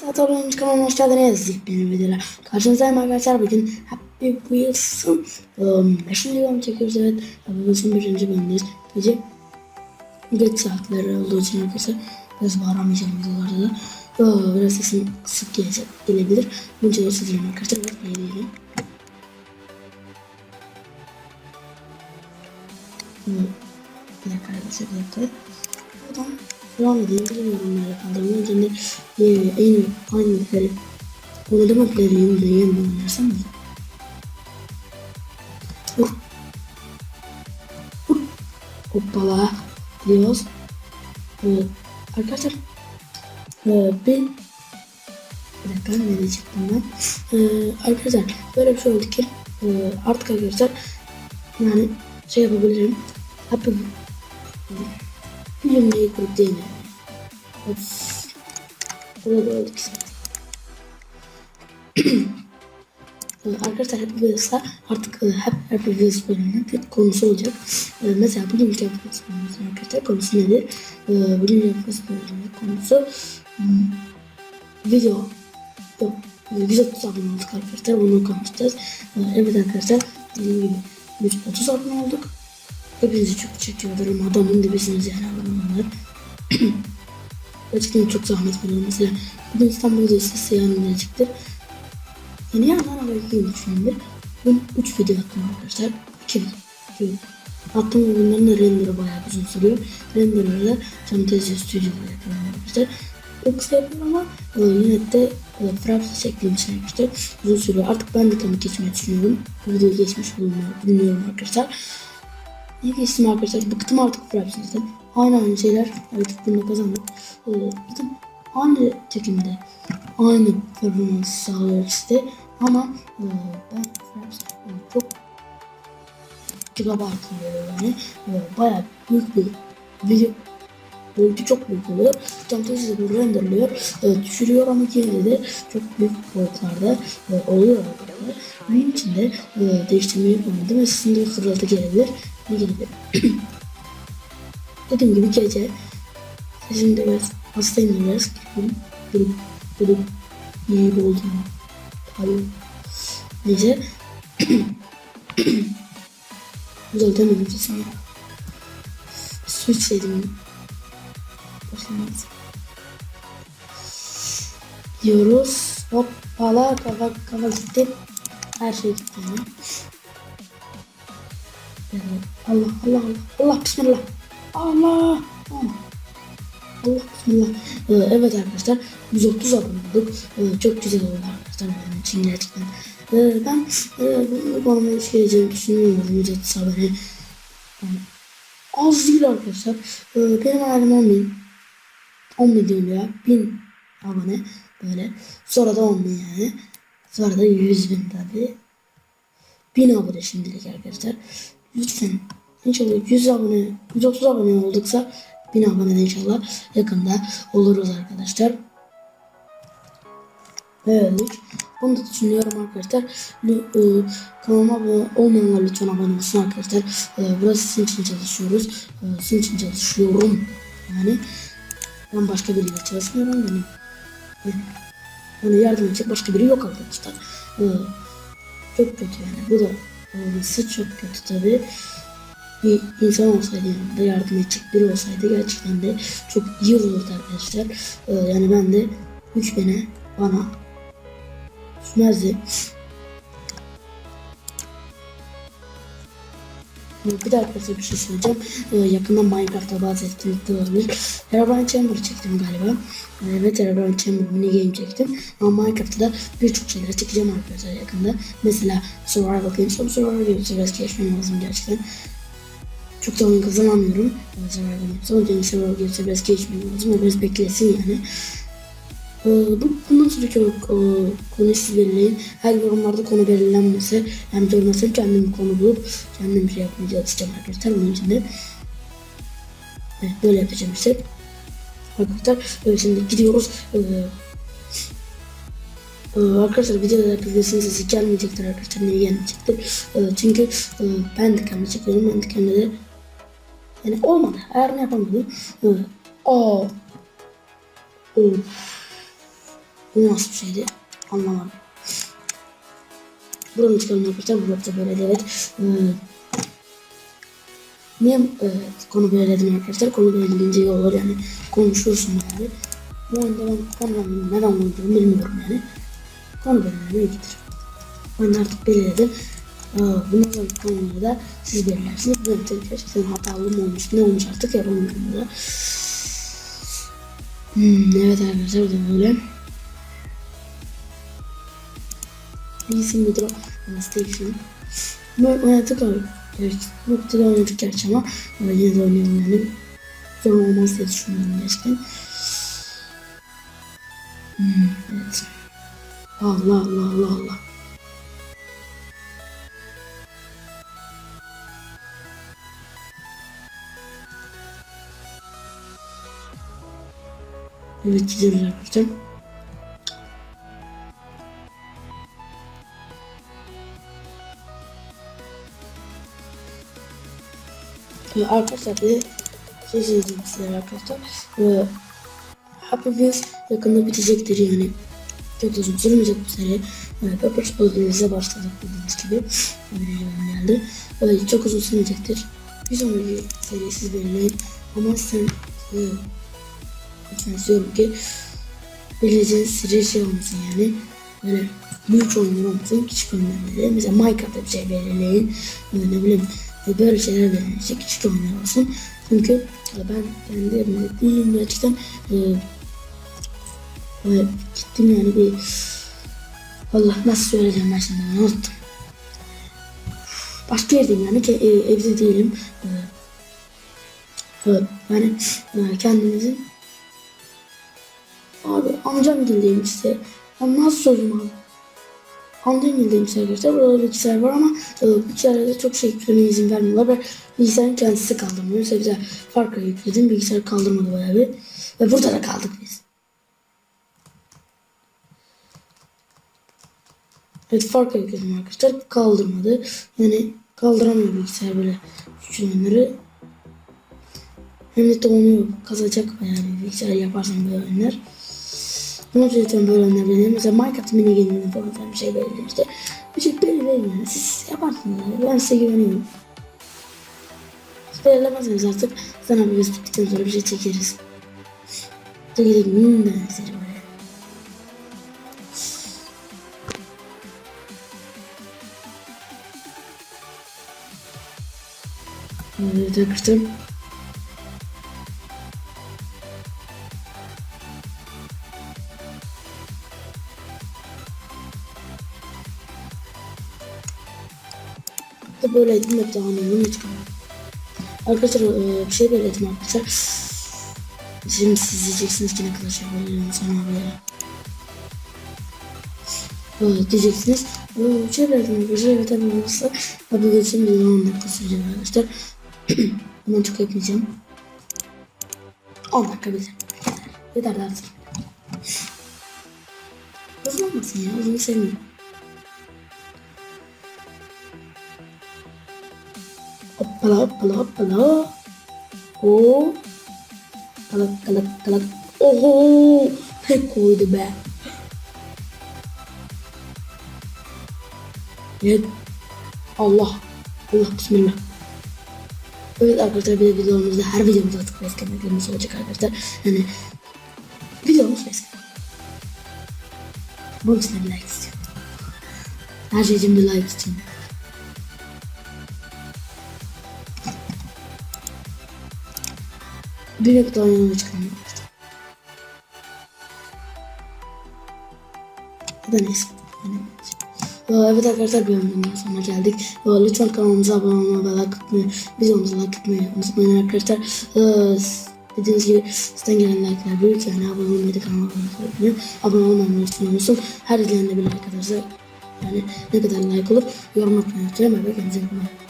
Tabii kanalıma hoş geldiniz. Yepyeni videoyla karşınızdayım arkadaşlar. Bugün Happy Wheels'ın 5. bölüm çekiyoruz. Evet, Happy Wheels'ın 5. bölümündeyiz. Gece geç saatleri olduğu için arkadaşlar biraz bağıramayacağım videolarda da. Ee, Biraz sesim kısık gelecek, gelebilir. Bunun için özür dilerim arkadaşlar. Evet, diyelim. Bir dakika arkadaşlar, bir dakika. Buradan devam edeyim. Bir yorumlara kaldırma. Önce e, aynı aynı pleri oynadığım yeniden yeniden oynarsam mı? Vur. Vur. Hoppala. Diyoruz. Evet. Arkadaşlar ee, ben bir dakika ne diyecektim ben ee, arkadaşlar böyle bir şey oldu ki e, artık arkadaşlar yani şey yapabilirim Happy değil mi? Of. Burada öldük zaten. Ee, Arkadaşlar Happy Wheels'la artık e, Happy, Happy Wheels bölümünün bir konusu olacak. Ee, mesela bugün Happy Wheels bölümümüzün arkadaşlar konusu nedir? Ee, bugün Happy Wheels bölümünün konusu hmm, video. Yok. e, 130 abone olduk arkadaşlar. Bunu konuşacağız. Evet arkadaşlar. Dediğim gibi 130 abone olduk. Hepinizi çok ederim. Adamın dibisiniz yani olanlar. Gerçekten çok zahmet veriyorum. Mesela bugün İstanbul'da sesi yanımda çıktı. Yani yandan iki düşündüm. Bugün 3 video attım arkadaşlar. 2 video. Attığım oyunların da renderı bayağı uzun sürüyor. Render'ı da Cam Tezci Stüdyo'da yapıyorum arkadaşlar. O kısa yapıyorum ama e, yine de e, Fraps için arkadaşlar uzun sürüyor. Artık ben de tabii geçmeyi düşünüyorum. Bu videoyu geçmiş bulunmuyorum arkadaşlar. İyi geçtim arkadaşlar. Bıktım artık Fraps'ınızdan. Aynı aynı şeyler. Evet bunu kazandık. Ee, aynı çekimde aynı performans sağlıyor size. Ama e, ben Fraps çok gigabyte oluyor yani. E, bayağı büyük bir video boyutu çok büyük oluyor. Çantayı size böyle renderliyor. E, düşürüyor ama yine de çok büyük boyutlarda e, oluyor. Benim için de e, değiştirmeyi yapamadım ve sizin de fırlatı gelebilir. Gelebilir? Dediğim gibi gece sesim de biraz hastayım biraz. Grip, grip, grip. İyi oldum. Hayır. Neyse. Güzel demedim sesimi. Su içseydim. Başlamayız. Diyoruz. Hoppala kafa kafa gitti. Her şey gitti. Allah Allah Allah Allah bismillah. Allah. Allah. Bismillah. Ee, evet arkadaşlar 130 abone olduk. Ee, çok güzel oldu arkadaşlar benim için gerçekten. Ee, ben e, bunu bana bir şey diyeceğimi düşünmüyorum 130 abone. Az değil arkadaşlar. Ee, benim hayalim 10 bin. 10 bin değil ya. 1000 abone böyle. Sonra da 10 bin yani. Sonra da 100 bin tabi. 1000 abone şimdilik arkadaşlar. Lütfen inşallah 100 abone 130 abone olduksa 1000 abone inşallah yakında oluruz arkadaşlar. Evet. Bunu da düşünüyorum arkadaşlar. Lü- e, Kanalıma abone olmayanlar lütfen abone olsun arkadaşlar. E, burası sizin için çalışıyoruz. E, sizin için çalışıyorum. Yani ben başka biriyle çalışmıyorum. Yani, bana yardım edecek başka biri yok arkadaşlar. E, çok kötü yani. Bu da olması çok kötü tabi. Bir insan olsaydı yanımda yardım edecek biri olsaydı gerçekten de çok iyi olurdu arkadaşlar. Ee, yani ben de 3 bene bana düşmezdi. Bir de arkadaşlar bir şey söyleyeceğim. Ee, yakında Minecraft'ta bazı etkinlikler olabilir. Herobrine Chamber çektim galiba. Ee, evet Herobrine Chamber mini game çektim. Ama Minecraft'ta da birçok şeyler çekeceğim arkadaşlar yakında. Mesela Survival Games. Ama Survival Games'i biraz geçmem lazım gerçekten. Çok da oyun kazanamıyorum. Ee, Survival Games. Yüzden Survival Games'e biraz geçmem lazım. O biraz beklesin yani. Ee, bu, bundan sonraki o, o, konuyu siz belirleyin. Her yorumlarda konu belirlenmesi, yani durmasın kendim bir konu bulup kendim şey yapmaya çalışacağım arkadaşlar. Bunun için de evet, böyle yapacağım işte. Arkadaşlar evet, şimdi gidiyoruz. Ee, ee, arkadaşlar videoda bilgisinin sesi gelmeyecektir arkadaşlar. Niye gelmeyecektir? Ee, çünkü e, ben de kendi çekiyorum. Ben de kendi de yani olmadı. Ne yapamadım. Ee, aa. Of. Bu nasıl bir şeydi? Anlamadım. Buranın çıkalım arkadaşlar. Burası böyle de evet. Ee, niye e, konu belirledim arkadaşlar? Konu belirleyince iyi olur yani. Konuşursun yani. Bu oyunda ben konu neden oynadığımı bilmiyorum yani. Konu belirlemeye gider. Ben artık belirledim. Bundan sonraki konuları da siz belirlersiniz. Bu yöntem gerçekten hatalı mı olmuş ne olmuş artık yapamıyorum burada. Hmm, evet arkadaşlar bu da böyle. Bilgisayar Metro Station. Bu oynadık abi. Evet, bu kutuda oynadık gerçi ama e, yine de oynayalım yani. Zor olmaz diye düşünüyorum gerçekten. Hmm, evet. Allah Allah Allah Allah. Evet gidiyoruz arkadaşlar. Ee, arkadaşlar bir şey söyleyeceğim size arkadaşlar. Ee, Happy Wheels yakında bitecektir yani. Çok uzun sürmeyecek bu seri. Ee, Peppers Police'e başladık bildiğiniz gibi. Bölüm geldi. Ee, çok uzun sürmeyecektir. Bir sonraki seriyi siz belirleyin. Ama sen e, lütfen istiyorum ki bileceğiniz seri şey olmasın yani. Böyle büyük oyunlar olmasın, küçük oyunlar belirleyin. Mesela Minecraft'ta bir şey belirleyin. Ee, ne bileyim e, böyle şeyler belirleyin. İşte küçük. Çünkü e, ben kendi değilim gerçekten. E, Böyle gittim yani bir Allah nasıl söyleyeceğim ben şimdi bunu unuttum. Başka yerdeyim yani ki e, evde değilim. Ee, e, yani e, kendimizin abi amcam gildeyim işte. Ben nasıl söyleyeyim abi? Amcam gildeyim işte arkadaşlar. Burada bilgisayar var ama e, bilgisayarda çok şey yüklemeye izin vermiyorlar. Ben bilgisayarın kendisi kaldırmıyor. Mesela güzel farklı yükledim. Bilgisayar kaldırmadı bayağı bir. Ve burada da kaldık biz. Evet fark ekledim arkadaşlar. Kaldırmadı. Yani kaldıramıyor bilgisayar böyle küçük oyunları. Hem de donuyor. Kazacak yani bilgisayar yaparsan böyle oyunlar. İçin lütfen böyle belirleyin. Mesela Minecraft mini game'ini falan filan bir şey belirleyin işte. Bir şey belirleyin yani. Siz yaparsınız yani. Ben size güveniyorum. Siz belirlemezseniz artık sana bir göz bittikten sonra bir şey çekeriz. Çekelim. Hmm, seri böyle. Evet. Da böyle edin hep daha lütfen. Arkadaşlar e, bir şey belirledim arkadaşlar. Şimdi siz diyeceksiniz ki ne kadar şey belirliyorum sana böyle. Evet diyeceksiniz. Bir şey belirledim arkadaşlar. Evet olmazsa. Abi geçeyim bir 10 dakika arkadaşlar. Bundan çok yapmayacağım. 10 dakika bize. Yeter. Artık. Hızlı olmasın ya. Hızlı sevmiyorum. Hoppala hoppala hoppala. Oo. Kalak kalak kalak. Oho. Pek koydu be. Evet. Allah. Allah bismillah. Evet arkadaşlar bir de videomuzda her videomuzda artık beslenmeklerimiz olacak arkadaşlar. Yani videomuz beslenmek. Bunun için like istiyorum. Her şey için bir like istiyorum. Bir dakika oynamaya çıkalım. Ya da neyse. Evet arkadaşlar bir bölümden sonra geldik. Lütfen kanalımıza abone olmayı ve like atmayı, videomuza like atmayı unutmayın arkadaşlar. Dediğiniz gibi sizden gelen like'lar büyük yani abone olmayı da kanala abone olmayı Abone olmamayı unutmayın. Her izleyenle bir like atarsa yani ne kadar like olur yorum atmayı unutmayın. Kendinize iyi bakın.